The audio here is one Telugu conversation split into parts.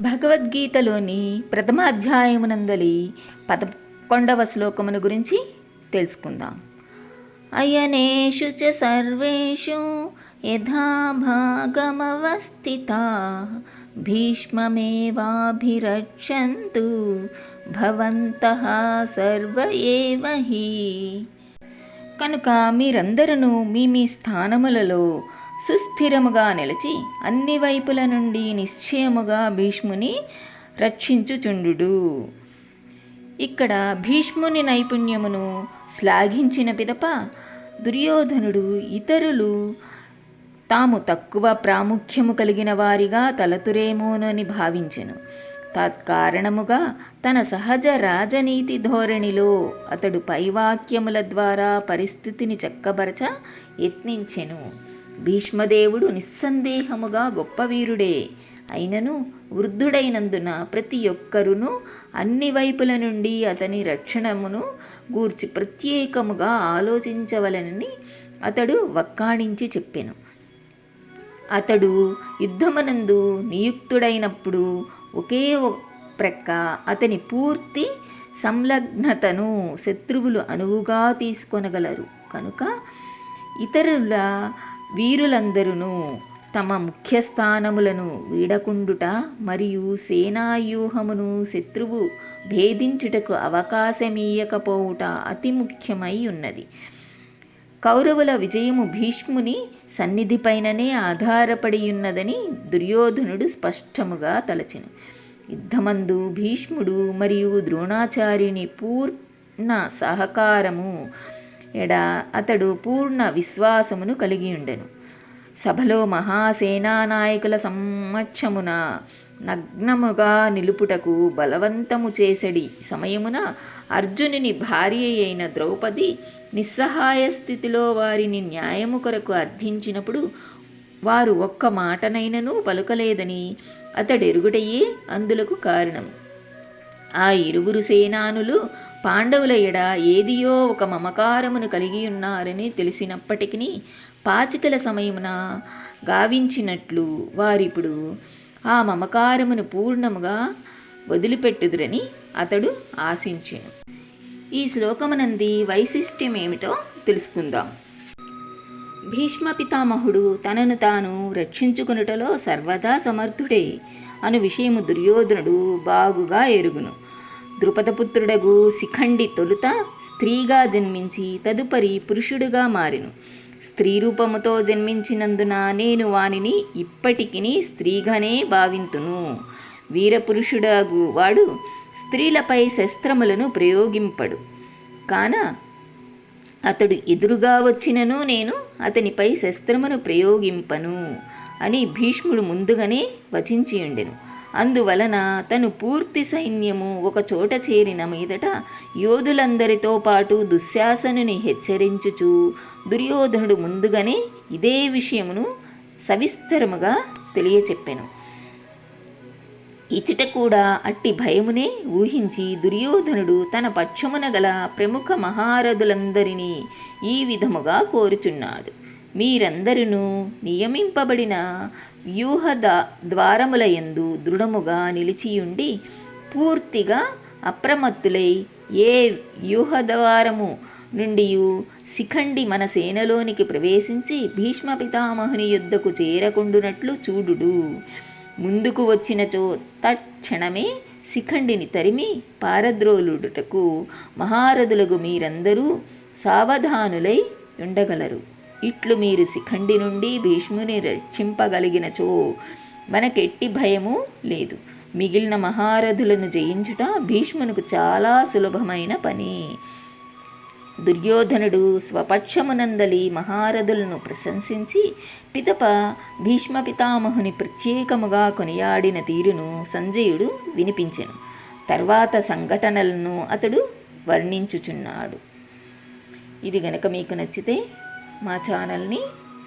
భగవద్గీతలోని ప్రథమాధ్యాయమునందలి పదకొండవ శ్లోకమును గురించి తెలుసుకుందాం. అయనేషు చ సర్వేషు యథా భాగమవస్థితా భీష్మమేవాభిరక్షन्तు భవంతః సర్వ ఏవహి కనుక మీరందరూ మీ మీ స్థానములలో సుస్థిరముగా నిలిచి అన్ని వైపుల నుండి నిశ్చయముగా భీష్ముని రక్షించుచుండు ఇక్కడ భీష్ముని నైపుణ్యమును శ్లాఘించిన పిదప దుర్యోధనుడు ఇతరులు తాము తక్కువ ప్రాముఖ్యము కలిగిన వారిగా తలతురేమోనని భావించెను. తత్కారణముగా తన సహజ రాజనీతి ధోరణిలో అతడు పైవాక్యముల ద్వారా పరిస్థితిని చక్కబరచ యత్నించెను. భీష్మదేవుడు నిస్సందేహముగా గొప్ప వీరుడే. అయినను వృద్ధుడైనందున ప్రతి ఒక్కరును అన్ని వైపుల నుండి అతని రక్షణమును గూర్చి ప్రత్యేకముగా ఆలోచించవలనని అతడు వక్కాణించి చెప్పెను. అతడు యుద్ధమనందు నియుక్తుడైనప్పుడు ఒకే ప్రక్క అతని పూర్తి సంలగ్నతను శత్రువులు అనువుగా తీసుకొనగలరు. కనుక ఇతరుల వీరులందరూ తమ ముఖ్య స్థానములను వీడకుండుట మరియు సేనావ్యూహమును శత్రువు భేదించుటకు అవకాశమీయకపోవుట అతి ముఖ్యమై ఉన్నది. కౌరవుల విజయము భీష్ముని సన్నిధిపైననే ఆధారపడి ఉన్నదని దుర్యోధనుడు స్పష్టముగా తలచెను. యుద్ధమందు భీష్ముడు మరియు ద్రోణాచార్యుని పూర్ణ సహకారము ఎడ అతడు పూర్ణ విశ్వాసమును కలిగి ఉండెను. సభలో మహాసేనానాయకుల సమక్షమున నగ్నముగా నిలుపుటకు బలవంతము చేసడి సమయమున అర్జునుని భార్య అయిన ద్రౌపది నిస్సహాయ స్థితిలో వారిని న్యాయము కొరకు అర్థించినప్పుడు వారు ఒక్క మాటనైనను పలుకలేదని అతడెరుగుటయే అందులకు కారణం ఆ ఇరువురు సేనానులు పాండవుల ఎడ ఏదియో ఒక మమకారమును కలిగి ఉన్నారని తెలిసినప్పటికీ పాచికల సమయమున గావించినట్లు వారిప్పుడు ఆ మమకారమును పూర్ణముగా వదిలిపెట్టుదురని అతడు ఆశించెను. ఈ శ్లోకమునంది వైశిష్ట్యం ఏమిటో తెలుసుకుందాం. భీష్మ పితామహుడు తనను తాను రక్షించుకునుటలో సర్వదా సమర్థుడే అను విషయము దుర్యోధనుడు బాగుగా ఎరుగును. ద్రుపదపుత్రుడగు శిఖండి తొలుత స్త్రీగా జన్మించి తదుపరి పురుషుడుగా మారెను. స్త్రీ రూపముతో జన్మించినందున నేను వానిని ఇప్పటికిని స్త్రీగానే భావింతును. వీరపురుషుడగు వాడు స్త్రీలపై శస్త్రములను ప్రయోగింపడు. కాన అతడు ఎదురుగా వచ్చినను నేను అతనిపై శస్త్రమును ప్రయోగింపను అని భీష్ముడు ముందుగానే వచించి ఉండెను అందువలన తను పూర్తి సైన్యము ఒక చోట చేరిన మీదట యోధులందరితో పాటు దుశ్శాసనుని హెచ్చరించుచు దుర్యోధనుడు ముందుగానే ఇదే విషయమును సవిస్తరముగా తెలియచెప్పెను. ఇచట కూడా అట్టి భయమునే ఊహించి దుర్యోధనుడు తన పక్షమున గల ప్రముఖ మహారథులందరినీ ఈ విధముగా కోరుచున్నాడు. మీరందరూ నియమింపబడిన వ్యూహ ద్వారముల యందు దృఢముగా నిలిచియుండి పూర్తిగా అప్రమత్తులై ఏ వ్యూహద్వారము నుండి శిఖండి మన సేనలోనికి ప్రవేశించి భీష్మ పితామహుని యుద్ధకు చేరకుండునట్లు చూడుడు. ముందుకు వచ్చినచో తక్షణమే శిఖండిని తరిమి పారద్రోలుడుటకు మహారథులకు మీరందరూ సావధానులై ఉండగలరు. ఇట్లు మీరు శిఖండి నుండి భీష్ముని రక్షింపగలిగినచో. మనకెట్టి భయము లేదు. మిగిలిన మహారథులను జయించుట భీష్మునికి చాలా సులభమైన పని. దుర్యోధనుడు స్వపక్షమునందలి మహారథులను ప్రశంసించి పితప భీష్మ పితామహుని ప్రత్యేకముగా కొనియాడిన తీరును సంజయుడు వినిపించెను. తర్వాత సంఘటనలను అతడు వర్ణించుచున్నాడు. ఇది గనక మీకు నచ్చితే మా ఛానల్ని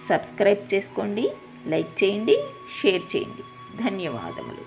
సబ్స్క్రైబ్ చేసుకోండి లైక్ చేయండి షేర్ చేయండి. ధన్యవాదములు.